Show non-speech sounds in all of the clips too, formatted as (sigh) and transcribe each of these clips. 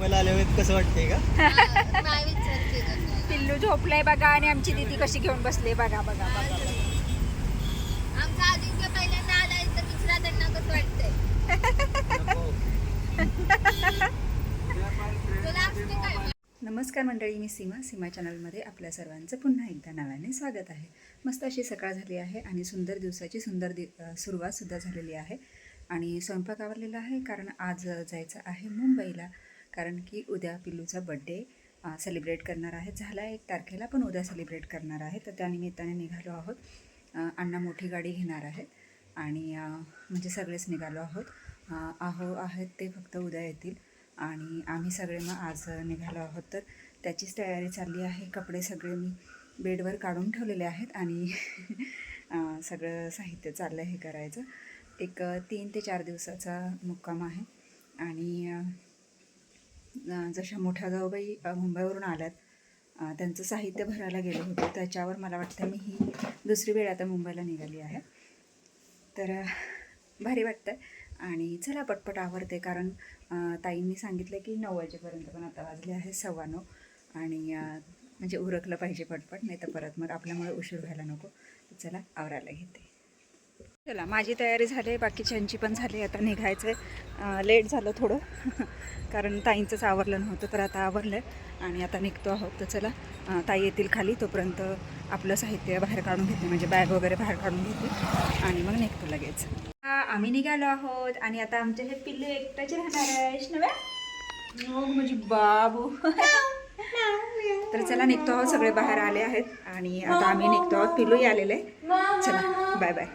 मला आल्यावर कसं वाटतंय का? पिल्लू झोपलंय बघा आणि आमची दीदी कशी घेऊन बसली बघा बघा बघा. आमचा अजिंक्य पहिल्यांदा आलाय तर दुसरा त्यांना कसं वाटतंय नमस्कार मंडळी मी सीमा सीमा चॅनलमध्ये आपल्या सर्वांचं पुन्हा एकदा नव्याने स्वागत आहे मस्त अशी सकाळ झाली आहे आणि सुंदर दिवसाची सुंदर दि सुरुवातसुद्धा झालेली आहे आणि स्वयंपाक आवरलेला आहे कारण आज जायचं आहे मुंबईला कारण की उद्या पिल्लूचा बड्डे सेलिब्रेट करणार आहे. झाला एक तारखेला पण उद्या सेलिब्रेट करणार आहे. तर त्यानिमित्ताने निघालो आहोत. अण्णा मोठी गाडी घेणार आहेत. आणि म्हणजे सगळेच निघालो आहोत. आहो आहेत ते फक्त उद्या येतील. आणि आम्ही सगळे मग आज निघालो आहोत. तर त्याचीच तयारी चालली आहे. कपडे सगळे मी बेडवर काढून ठेवलेले आहेत. आणि सगळं साहित्य चाललं हे करायचं. एक तीन ते चार दिवसाचा मुक्काम आहे. आणि जशा मोठ्या जाऊबाई मुंबईवरून आल्यात त्यांचं साहित्य भरायला गेलो होतो. त्याच्यावर मला वाटतं मी ही दुसरी वेळ आता मुंबईला निघाली आहे. तर भारी वाटतं आणि चला पटपट आवरते कारण ताईंनी सांगितलं की नऊ वाजेपर्यंत पण आता वाजले आहे सव्वा नऊ. आणि म्हणजे उरकलं पाहिजे पटपट नाही तर परत मग आपल्यामुळे उशीर व्हायला नको. चला आवरायला घेते. चला माझी तयारी झाली बाकीच्यांची पण झाली आता निघायचं आहे लेट झालं थोडं (laughs) कारण ताईंचंच आवरलं नव्हतं तर आता आवरलं आहे आणि आता निघतो आहोत तर चला ताई येतील खाली तोपर्यंत आपलं साहित्य बाहेर काढून घेते म्हणजे बॅग वगैरे बाहेर काढून घेते. आणि मग निघतो लगेच. हा, आम्ही निघालो आहोत आणि आता आमचे हे पिल्लू एकटाचे राहणार आहे नव्या मग म्हणजे बाबू. (laughs) तर चला निघतो आहोत सगळे बाहेर आले आहेत. आणि आता आम्ही निघतो आहोत पिल्लूही आलेले. आहे. चला बाय बाय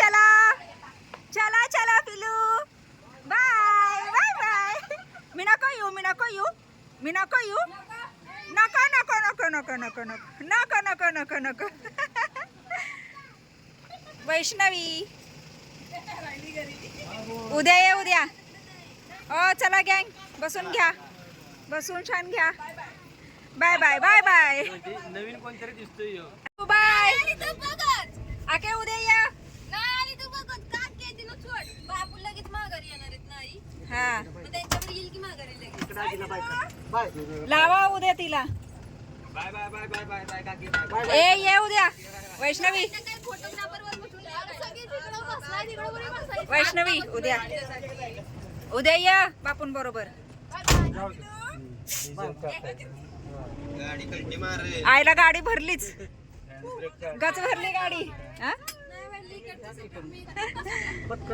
चला. चला चला पिलू. Bye bye bye. मी नको येऊ मी नको येऊ. मी नको येऊ. नको नको नको नको नको नको नको नको नको. नको वैष्णवी. उद्या ये उद्या. हो चला गँग. बसून घ्या. बसून छान घ्या. Bye bye bye bye. नवीन कोणतरी दिसतोय बाय. आके उद्या लावा उद्या तिला. ए ये उद्या. वैष्णवी. वैष्णवी उद्या. उद्या या बापून बरोबर. आईला गाडी भरलीच. गच भरली गाडी.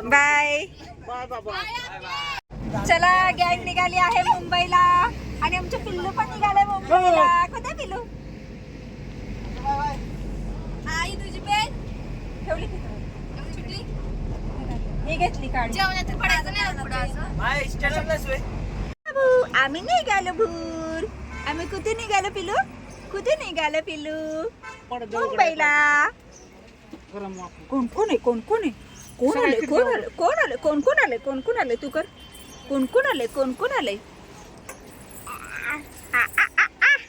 बाय. बाय बाबा. चला गँग निघाली आहे मुंबईला. आणि आमचे पिल्लू पण निघाले मुंबईला. कुठे पिल्लू? आई तुझी बेन ठेवली की सुटली मी घेतली काढ जेवणात पडायचं नाही पुढं असं बाय स्टेशनला सोय. बाबू आम्ही निघालो भूर. आम्ही कुठे निघालो पिलू कुठे निघालो पिलू मुंबईला. कोण कोण आहे? कोण कोण आहे? कोण आले कोण आले कोण आले कोण कोण आले कोण कोण आले तू कर. Kun cuncúnale! ¡Ah! ¡Ah! ¡Ah! ah.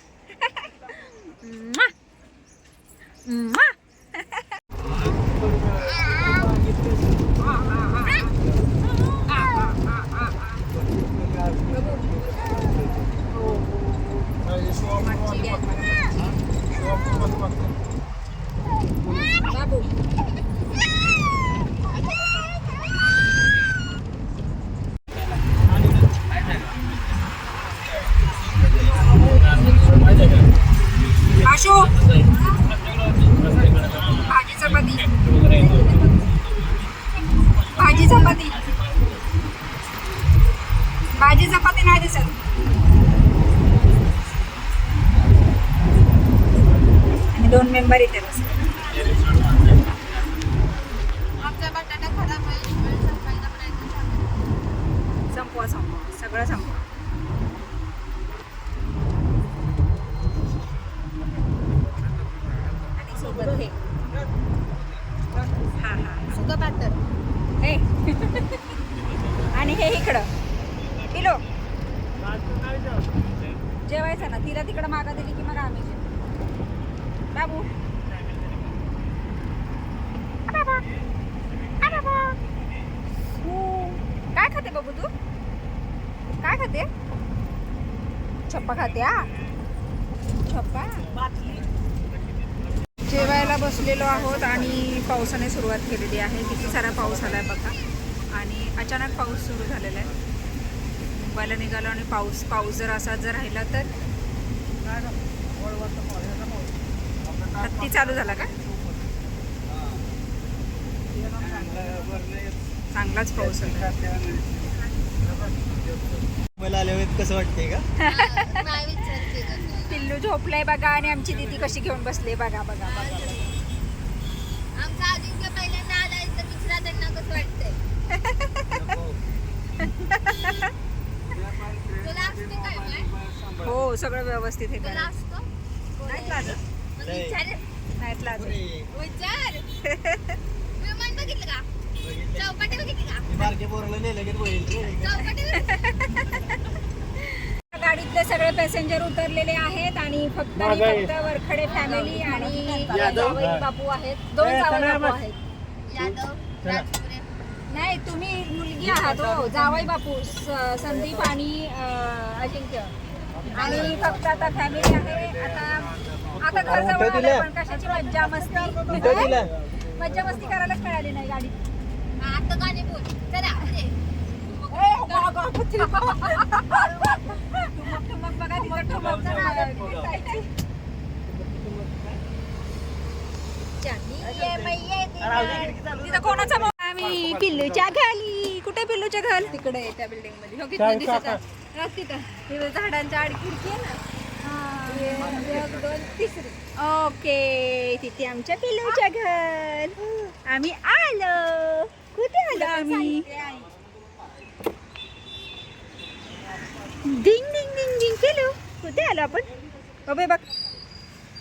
(laughs) ¡Mah! (laughs) नाही दिसत आणि दोन मेंबर इथे बस आमचा बटाटा खराब. संपवा संपवा. सगळं संपवा आणि सोबत हे हा हा सुकं बॅटर हे आणि हे इकडं किलो जेवायचं ना तिला तिकडं मागा दिली की मग आम्ही जेवू. बाबू आ बाबा. आ बाबा. ऊ. काय खाते बाबू तू काय खाते छप्पा खाते हा. छप्पा जेवायला बसलेलो आहोत आणि पावसाने सुरुवात केलेली आहे. किती सारा पाऊस आलाय बघा. आणि अचानक पाऊस सुरू झालेला आहे. मुंबईला निघालो आणि पाऊस पाऊस जर असा जर राहिला तर? हत्ती चालू झाला का? चांगलाच पाऊस आला मला आल्यावर कसं वाटतंय का? पिल्लू झोपलाय बघा आणि आमची दीदी कशी घेऊन बसली बघा बघा बघा. आमचा अजिंक्य पहिल्यांदा आलाय तर दुसरा त्यांना कसं वाटतंय तुला असते काय माय हो सगळं व्यवस्थित हे तुला करा असतो नाहीत नाही. नाहीत विचार विमान बघितलं का चौपाटी बघितली का बारके पोराला नेलं की होईल चौपाटी बघितली? गाडीतले सगळे पॅसेंजर उतरलेले आहेत आणि फक्त आणि फक्त वरखडे फॅमिली आणि जावई बापू आहेत. दोन जावई बापू आहेत. नाही तुम्ही मुलगी आहात हो. जावई बापू संदीप आणि अजिंक्य. आणि फक्त आता फॅमिली आहे. आता आता घर जवळ आलंय, पण कशाची मज्जा मस्ती? मज्जा मस्ती करायलाच मिळाली नाही गाडीत. आता गाणे बोल चला पुढे. बघा, आहे. ये मैये तिथं कोणाचा मो- आम्ही पिल्लूच्या घाली कुठे पिल्लूच्या घाल तिकडे आहे त्या बिल्डिंगमध्ये हो, किती दिसत आहे. बघ तिथं झाडांच्या आड खिडकी आहे ना एक, दोन, तिसरी ओके तिथे आमच्या पिल्लूच्या घर आम्ही आलो कुठे आलो आम्ही डिंग डिंग डिंग डिंग केलो. कुठे आलो आपण? अबे बघ.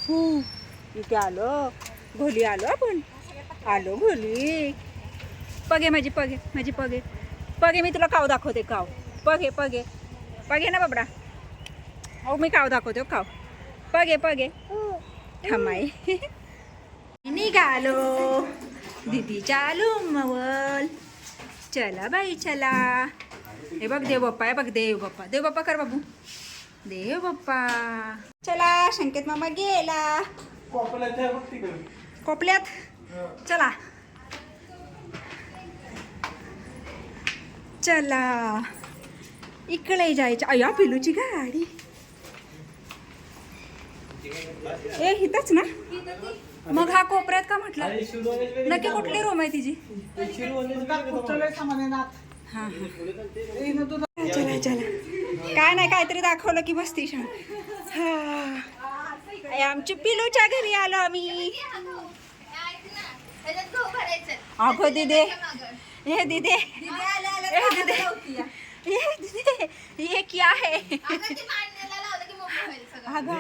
हू इथे आलो. घोली आलो आपण. आलो घोली. पगे माझी पगे माझी पगे. पगे मी तुला काव दाखवते काव. पगे पगे. पगे ना बाबडा? हो मी काव दाखवते हो, काव. पगे पगे. थांबाई (laughs) निघालो. दीदी चालू मवल चला बाई चला. हे बघ देव बाप्पा हे बघ देव बाप्पा. देव बाप्पा कर बाबू. देव बाप्पा. चला संकेत मामा गेला. कोपल्यात चला. चला. इकडे जायचं. अया पिलूची गाडी. ए हिथंच ना? मग हा कोपऱ्यात का म्हटलं? नक्की कुठली रूम आहे तिची? हा हा. चला चला. काय नाही काहीतरी दाखवलं की बसती छान. हा. आई, आमची पिलूच्या घरी आलो आम्ही. ऐक ना, ह्याच्यात गहू भरायचं. अगं दिदे. ये दिदे ए दिदे ये दिदे ये क्या है अगं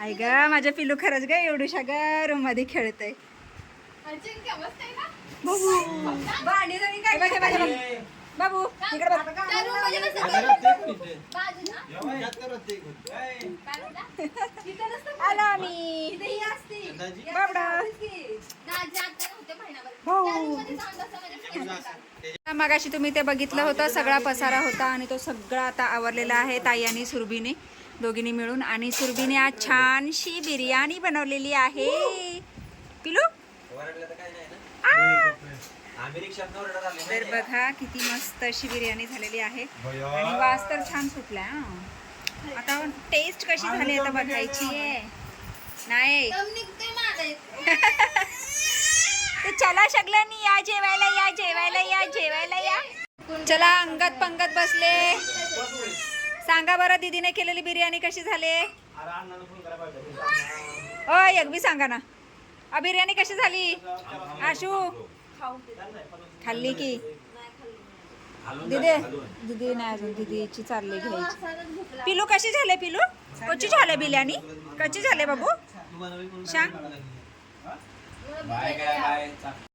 आई ग माझ्या पिलू खरंच ग एवढूशा ग रूममध्ये खेळतय. अजिंक्य, मस्त आहे ना? बाबू हे हे हे इकडे? आलो आम्ही. बाबडा. हो. मगाशी तुम्ही ते बघितलं होतं सगळा पसारा होता आणि तो सगळा आता आवरलेला आहे ताई आणि सुरभीने. दोघींनी मिळून आणि सुरभीने आज छानशी बिर्याणी बनवलेली आहे. पिलू? तर बघा किती मस्त अशी बिर्याणी झालेली आहे. आणि वास तर छान सुटला हा. आता टेस्ट कशी झाली आता बघायची आहे. नाही. तर चला सगळ्यांनी या जेवायला या जेवायला या जेवायला या. चला अंगत पंगत बसले. सांगा बरं दीदीने केलेली बिर्याणी कशी झाली? ओ एक बी सांगा ना. अ बिर्याणी कशी झाली? आशू? खाल्ली की? दिदे दिदी नाही अजून दिदीची चालली घ्यायची. पिलू कशी झाले पिलू? कशी झाले बिर्याणी? कशी झाले बाबू? सांग.